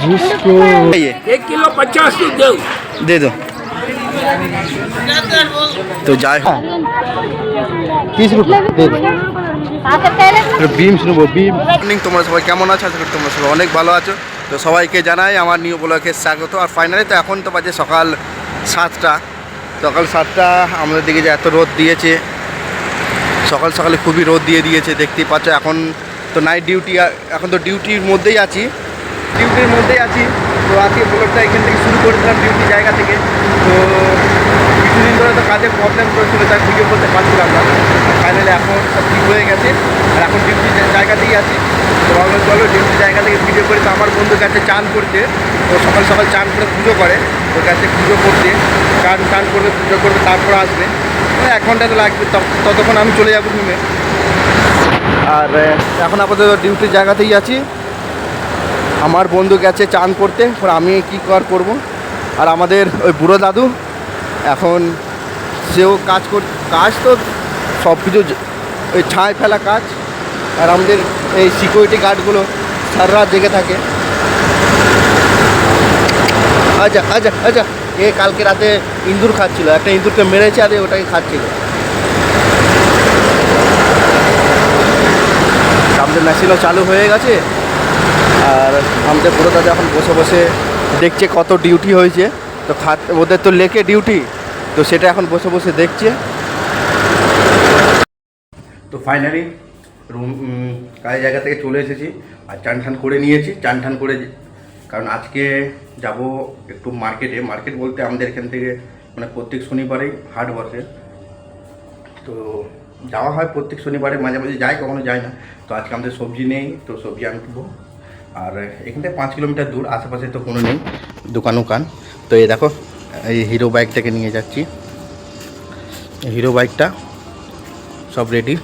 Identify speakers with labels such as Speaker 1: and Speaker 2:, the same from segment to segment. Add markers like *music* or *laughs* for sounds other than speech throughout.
Speaker 1: जिसको
Speaker 2: ये
Speaker 3: एक किलो पचास की दो
Speaker 2: दे दो তো যাই হোক
Speaker 1: तीस रुपये दे दो বিমস নেবো বিম
Speaker 2: মর্নিং তোমরা সবাই কেমন আছো আশা করি তোমরা সবাই অনেক ভালো আছো তো সবাইকে জানাই আমার নিউ ব্লকে স্বাগত আর ফাইনালি তো এখন তো বাজে সকাল সাতটা সকাল সাতটা আমাদের দিকে যে এত রোদ দিয়েছে সকাল সকালে খুবই রোদ দিয়ে দিয়েছে, দেখতেই পাচ্ছ। এখন তো নাইট ডিউটি এখন তো ডিউটির মধ্যেই আছি। ডিউটির মধ্যেই আছি। তো আজকে ব্লগটা এখান থেকে শুরু করেছিলাম ডিউটি জায়গা থেকে। তো কিছুদিন ধরে তো কাজের প্রবলেম করেছিল তাই ভিডিও করতে পারছিলাম না। ফাইনালি এখন সব ঠিক হয়ে গেছে। আর এখন ডিউটি জায়গাতেই আছি, তো ভাবলাম চলো ডিউটি জায়গা থেকে ভিডিও করে। তো আমার বন্ধুর কাছে চান করতে তো সকাল সকাল চান করে পুজো করে। ওর কাছে পুজো করতে চান চান করবে, পুজো করবে, তারপর আসবে। এক ঘণ্টা তো লাগবে। তত- ততক্ষণ আমি চলে যাব রুমে আর এখন আপাতত ডিউটির জায়গাতেই আছি। আমার বন্ধু গেছে চান করতে আমি কী কর করব? আর আমাদের ওই বুড়ো দাদু, এখন সেও কাজ কর, কাজ তো সব কিছু ওই ছাই ফেলা কাজ। আর আমাদের এই সিকিউরিটি গার্ডগুলো সারা রাত জেগে থাকে। আচ্ছা আচ্ছা আচ্ছা। এ কালকে রাতে ইঁদুর খাচ্ছিল? একটা ইঁদুরকে মেরেছে আর ওটাকে খাচ্ছিল। আমাদের মেশিনও চালু হয়ে গেছে। আর আমাদের পুরো দাদা এখন বসে বসে দেখছে কত ডিউটি হয়েছে। তো খাট, ওদের তো লেকে ডিউটি তো সেটা এখন বসে বসে দেখছে। তো ফাইনালি রুম কাজের জায়গা থেকে চলে এসেছি। আর চান ঠান করে নিয়েছি। চান ঠান করে কারণ আজকে যাব একটু মার্কেটে মার্কেট বলতে আমাদের এখান থেকে মানে প্রত্যেক শনিবারেই হাট বসে। তো যাওয়া হয় প্রত্যেক শনিবারে, মাঝে মাঝে যাই, কখনো যায় না। তো আজকে আমাদের সবজি নেই, তো সবজি আনব আর এখান থেকে পাঁচ কিলোমিটার দূর, আশেপাশে তো কোনো নেই, দোকান উকান তো এই দেখো, এই হিরো বাইকটাকে নিয়ে যাচ্ছি। হিরো বাইকটা সব রেডি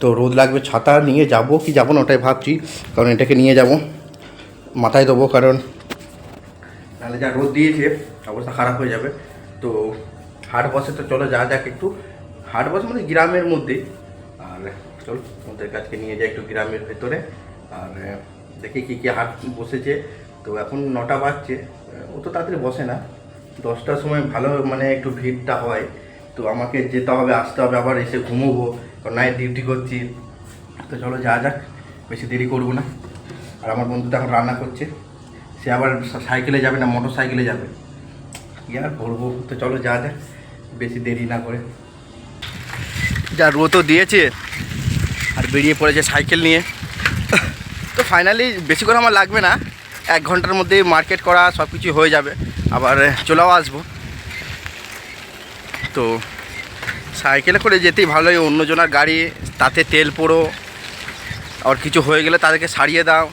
Speaker 2: তো রোদ লাগবে, ছাতা নিয়ে যাব কি যাব না ওটাই ভাবছি, কারণ এটাকে নিয়ে যাব। মাথায় দেবো কারণ নাহলে যা রোদ দিয়েছে, অবস্থা খারাপ হয়ে যাবে। তো হাট বসে তো চলো, যা যাক একটু। হাট বসে মানে গ্রামের মধ্যে। আর চলো ওদের কাছকে নিয়ে যাই একটু গ্রামের ভেতরে। আর দেখি কী কী হাট বসেছে। তো এখন নটা বাজছে। ও তো তাড়াতাড়ি বসে না। দশটার সময় ভালো মানে একটু ভিড়টা হয়। তো আমাকে যেতে হবে, আসতে হবে, আবার এসে ঘুমোবো। কারণ নাইট ডিউটি করছি। তো চলো, যা যাক। বেশি দেরি করব না। আর আমার বন্ধুটা এখন রান্না করছে। সে আবার সাইকেলে যাবে না মোটর সাইকেলে যাবে। কি আর করব? তো চলো যা যাক, বেশি দেরি না করে। যা রোদও দিয়েছে, আর বেরিয়ে পড়েছে সাইকেল নিয়ে। তো ফাইনালি বেশি করে আমার লাগবে না, এক ঘণ্টার মধ্যে মার্কেট করা সব কিছু হয়ে যাবে। আবার চলেও আসব। তো সাইকেলে করে যেতেই ভালো লাগে, অন্যজনের গাড়ি, তাতে তেল পোড়ো আর কিছু হয়ে গেলে তাদেরকে সারিয়ে দাও।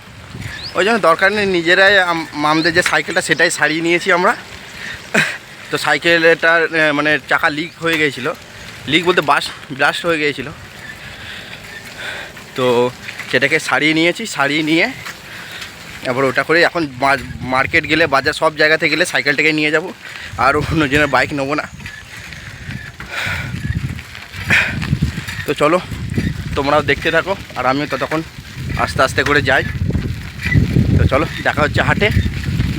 Speaker 2: ওই জন্য দরকার নেই, নিজেরাই আম- আমাদের যে সাইকেলটা সেটাই সারিয়ে নিয়েছি আমরা। তো সাইকেলটার মানে চাকা লিক হয়ে গিয়েছিল। লিক বলতে বাস ব্লাস্ট হয়ে গিয়েছিল। তো সেটাকে সারিয়ে নিয়েছি, সারিয়ে নিয়ে এবার ওটা করে এখন মার্কেট গেলে, বাজার সব জায়গাতে গেলে সাইকেলটাকে নিয়ে যাব। আর অন্যজনের বাইক নেব না। তো চলো, তোমরাও দেখতে থাকো, আর আমিও ততক্ষণ আস্তে আস্তে করে যাই। তো চলো দেখা হচ্ছে হাটে।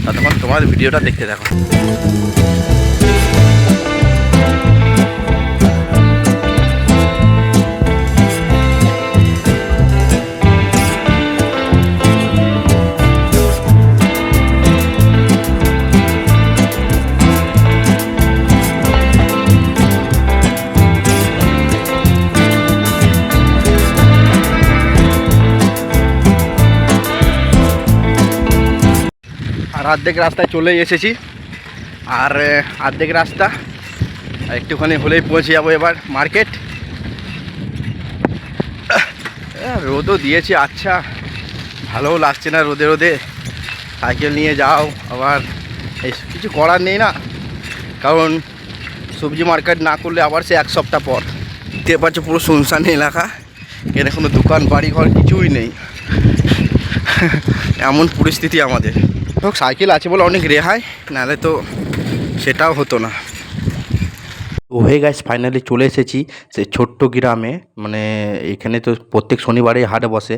Speaker 2: ততক্ষণ তোমার ভিডিওটা দেখতে থাকো। অর্ধেক রাস্তায় চলে এসেছি। আর অর্ধেক রাস্তা, একটুখানি হলেই পৌঁছে যাব এবার মার্কেট। রোদও দিয়েছে আচ্ছা। ভালোও লাগছে না রোদে রোদে। সাইকেল নিয়ে যাও, আবার এই কিছু করার নেই না। কারণ সবজি মার্কেট না করলে আবার সে এক সপ্তাহ পর। দেখতে পাচ্ছ পুরো শুনশান এলাকা। এখানে কোনো দোকান বাড়ি ঘর কিছুই নেই। এমন পরিস্থিতি আমাদের। হোক, সাইকেল আছে বলে অনেক রেহাই, নাহলে তো সেটাও হতো না। ও হয়ে গেছে ফাইনালি চলে এসেছি সেই ছোট্ট গ্রামে মানে এখানে তো প্রত্যেক শনিবারে হাট বসে।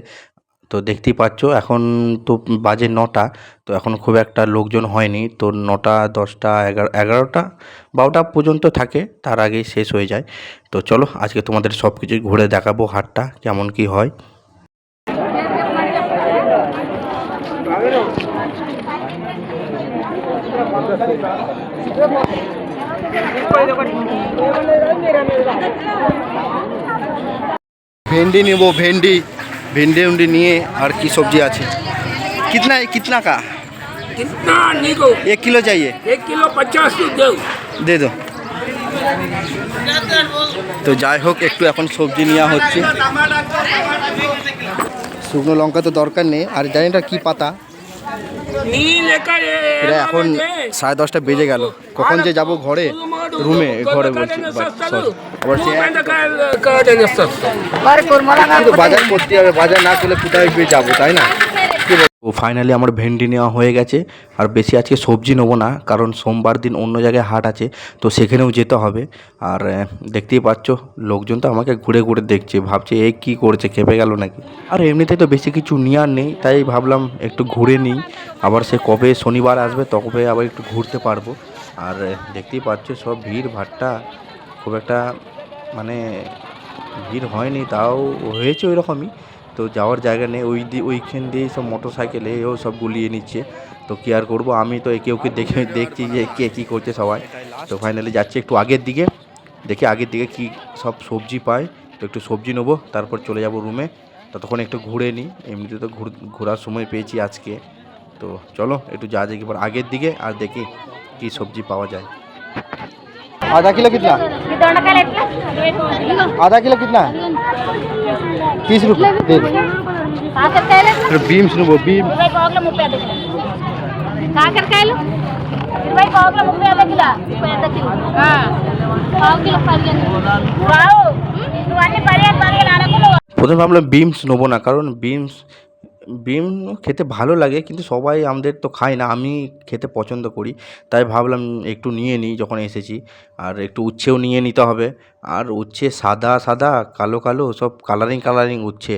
Speaker 2: তো দেখতেই পাচ্ছ, এখন তো বাজে নটা, তো এখন খুব একটা লোকজন হয়নি। তো নটা, দশটা, এগারো, এগারোটা, বারোটা পর্যন্ত থাকে, তার আগেই শেষ হয়ে যায়। তো চলো, আজকে তোমাদের সব কিছু ঘুরে দেখাবো হাটটা, কেমন কি হয়। ভেন্ডি নেবো ভেন্ডি ভেন্ডি উন্ডি নিয়ে আর কি সবজি আছে कितना है कितना का
Speaker 3: कितना निको
Speaker 2: एक किलो चाहिए
Speaker 3: एक किलो पचास दो
Speaker 2: দে দো তো যাই হোক একটু এখন সবজি নেওয়া হচ্ছে শুকনো লঙ্কা তো দরকার নেই আর জানি না কি পাতা
Speaker 3: नी लेकर ये-
Speaker 2: এটা এখন সাড়ে দশটা বেজে গেল। কখন যে যাব ঘরে রুমে ঘরে বলছি বাজার করতে হবে বাজার না করলে কোথায় যাব তাই না? ও ফাইনালি আমার ভেন্ডি নেওয়া হয়ে গেছে। আর বেশি আজকে সবজি নেব না, কারণ সোমবার দিন অন্য জায়গায় হাট আছে, তো সেখানেও যেতে হবে। আর দেখতেই পাচ্ছ, লোকজন তো আমাকে ঘুরে ঘুরে দেখছে, ভাবছে এ কী করছে, খেপে গেল নাকি? আর এমনিতে তো বেশি কিছু নেওয়ার নেই, তাই ভাবলাম একটু ঘুরে নিই। আবার সে কবে শনিবার আসবে, তবে আবার একটু ঘুরতে পারব। আর দেখতেই পাচ্ছ, সব ভিড় ভাট্টা, খুব একটা মানে ভিড় হয়নি, তাও হয়েছে ওই রকমই তো যাওয়ার জায়গা নেই ওই দিয়ে ওইখান দিয়েই সব মোটর সাইকেলে এও সব গুলিয়ে নিচ্ছে। তো কী আর করব? আমি তো একে ওকে দেখে *laughs* দেখছি যে কে কী করছে সবাই। তো ফাইনালি যাচ্ছি একটু আগের দিকে দেখি আগের দিকে কি সব সবজি পাই তো একটু সবজি নেব তারপর চলে যাব রুমে ততক্ষণ একটু ঘুরে নিই এমনিতে তো ঘোরার সময় পেয়েছি আজকে। তো চলো একটু যা দেখি পর আগের দিকে আর দেখি কি সবজি পাওয়া যায়। আধা কিলো কিতনা? আধা কিলো কিতনা?
Speaker 1: తీసుకు
Speaker 2: బీమ్స్ నువ్వు
Speaker 1: బీమ్స్ కాకరకాయలు? ఇరవై పావుకిలో ముప్పై యాభై కిలో. ముప్పై ఎంత కిలో. కిలో. పదిహేను. నువ్వు అన్ని పదిహేను పదిహేను అనుకున్నావు
Speaker 2: প্রথমে ভাবলাম বিমস নেবো না কারণ বিমস বিম খেতে ভালো লাগে কিন্তু সবাই আমাদের তো খায় না আমি খেতে পছন্দ করি। তাই ভাবলাম একটু নিয়ে নিই যখন এসেছি আর একটু উচ্ছেও নিয়ে নিতে হবে। আর উচ্ছে সাদা সাদা কালো কালো সব কালারিং কালারিং উচ্ছে।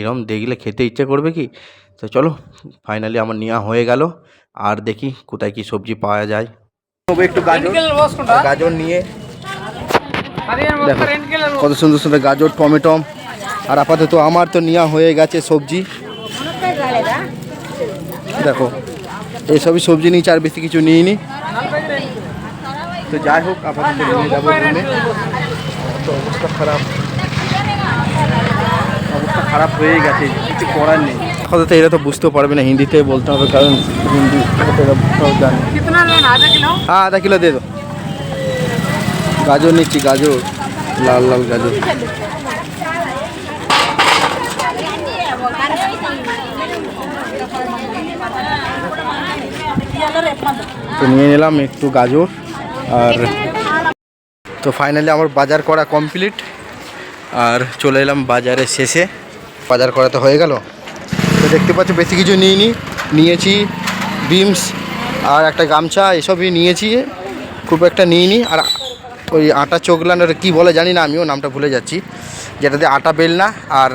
Speaker 2: এরম দেখলে খেতে ইচ্ছে করবে কি? তো চলো ফাইনালি আমার নেওয়া হয়ে গেল। আর দেখি কোথায় কি সবজি পাওয়া যায়। একটু গাজর গাজর নিয়ে। দেখো কত সুন্দর সুন্দর গাজর টমেটো আর আপাতত আমার তো নেওয়া হয়ে গেছে সবজি। দেখো এই সবই সবজি নিয়েছি আর বেশি কিছু নিই নি তো যাই হোক আপাতত নিয়ে যাব তো অবস্থা খারাপ। অবস্থা খারাপ হয়ে গেছে কিছু করার নেই। আপাতত এরা তো বুঝতে পারবে না হিন্দিতে বলতে হবে কারণ হিন্দি জানে। হ্যাঁ আধা কিলো দে গাজর নিচ্ছি গাজর। লাল লাল গাজর। তো নিয়ে নিলাম একটু গাজর আর তো ফাইনালি আমার বাজার করা কমপ্লিট আর চলে এলাম বাজারের শেষে। বাজার করা তো হয়ে গেল। তো দেখতে পাচ্ছ, বেশি কিছু নিইনি। নিয়েছি বিমস আর একটা গামছা, এসবই নিয়েছি। খুব একটা নিইনি। আর ওই আটা চোগলানোর কি বলে জানি না, আমিও নামটা ভুলে যাচ্ছি। যেটাতে আটা বেলনা আর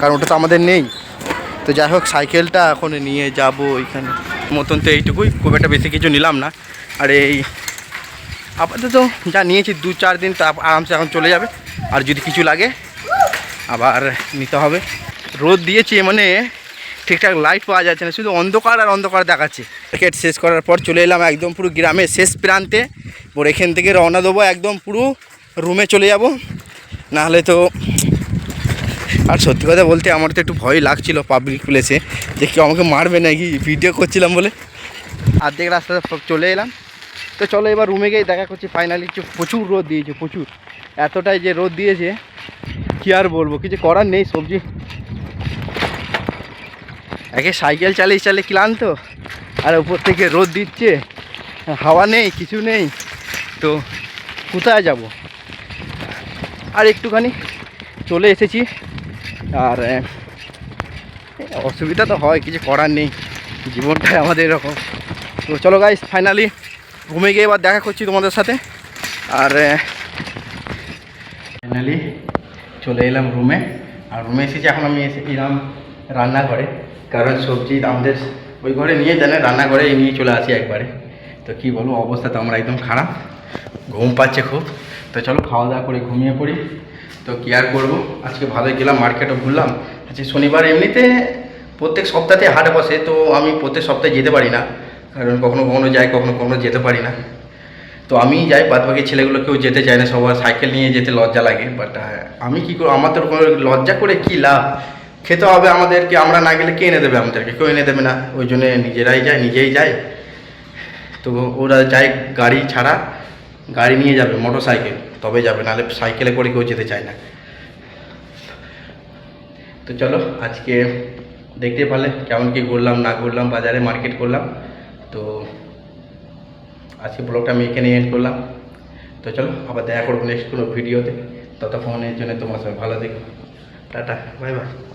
Speaker 2: কারণ ওটা তো আমাদের নেই। তো যাই হোক, সাইকেলটা এখন নিয়ে যাব ওইখানে। মতন তো এইটুকুই, খুব একটা বেশি কিছু নিলাম না। আর এই আপাতত যা নিয়েছি, দু চার দিন তা আরামসে এখন চলে যাবে। আর যদি কিছু লাগে, আবার নিতে হবে। রোদ দিয়েছি মানে ঠিকঠাক লাইট পাওয়া যাচ্ছে না, শুধু অন্ধকার আর অন্ধকার দেখাচ্ছে। ক্রিকেট শেষ করার পর চলে এলাম একদম পুরো গ্রামের শেষ প্রান্তে। ওর এখান থেকে রওনা দেবো একদম পুরো রুমে চলে যাব। নাহলে তো আর সত্যি কথা বলতে আমার তো একটু ভয় লাগছিল পাবলিক প্লেসে যে কেউ আমাকে মারবে নাকি ভিডিও করছিলাম বলে। আর্ধেক রাস্তাতে সব চলে এলাম। তো চলো এবার রুমে গিয়ে দেখা করছি ফাইনালি প্রচুর রোদ দিয়েছে, প্রচুর। এতটাই যে রোদ দিয়েছে, কি আর বলব, কিছু করার নেই, সবজি। একে সাইকেল চালিয়ে চালিয়ে ক্লান্ত, আর উপর থেকে রোদ দিচ্ছে, হাওয়া নেই, কিছু নেই। তো কোথায় যাব? আর একটুখানি চলে এসেছি। আর অসুবিধা তো হয়, কিছু করার নেই, জীবনটাই আমাদের এরকম। তো চলো গাইস ফাইনালি ঘুমে গিয়ে এবার দেখা করছি তোমাদের সাথে। আর ফাইনালি চলে এলাম রুমে আর রুমে এসেছি, এখন আমি এলাম রান্নাঘরে। কারণ সবজি আমাদের ওই ঘরে নিয়ে জানে রান্নাঘরে নিয়ে চলে আসি একবারে। তো কি বলব, অবস্থা তো আমরা একদম খারাপ। ঘুম পাচ্ছে খুব। তো চলো খাওয়া দাওয়া করে ঘুমিয়ে পড়ি। তো কি আর করব? আজকে ভালোই গেলাম মার্কেটও ঘুরলাম। আজকে শনিবার এমনিতে প্রত্যেক সপ্তাহে হাট বসে, তো আমি প্রত্যেক সপ্তাহে যেতে পারি না। কারণ কখনো কখনো যাই, কখনো কখনো যেতে পারি না। তো আমি যাই বাদ বাকি ছেলেগুলো কেউ যেতে চায় না, সবার সাইকেল নিয়ে যেতে লজ্জা লাগে। বাট আমি কি করব আমার তো কোনো লজ্জা করে কি লাভ? খেতে হবে আমাদেরকে, আমরা না গেলে কে এনে দেবে আমাদেরকে? কেউ এনে দেবে না। ওই জন্য নিজেরাই যায় নিজেই যায় তো ওরা যায় গাড়ি ছাড়া, গাড়ি নিয়ে যাবে মোটর সাইকেল তবে যাবে, নাহলে সাইকেলে করে কেউ যেতে চায় না। তো চলো, আজকে দেখতে পারলে কেমন কি ঘুরলাম, না ঘুরলাম, বাজারে মার্কেট করলাম। তো আজকে ব্লগটা আমি এখানে এন্ড করলাম। তো চলো, আবার দেখা করব নেক্সট কোনো ভিডিওতে। ততক্ষণের জন্য তোমার সঙ্গে ভালো দেখো টাটা। Bye bye.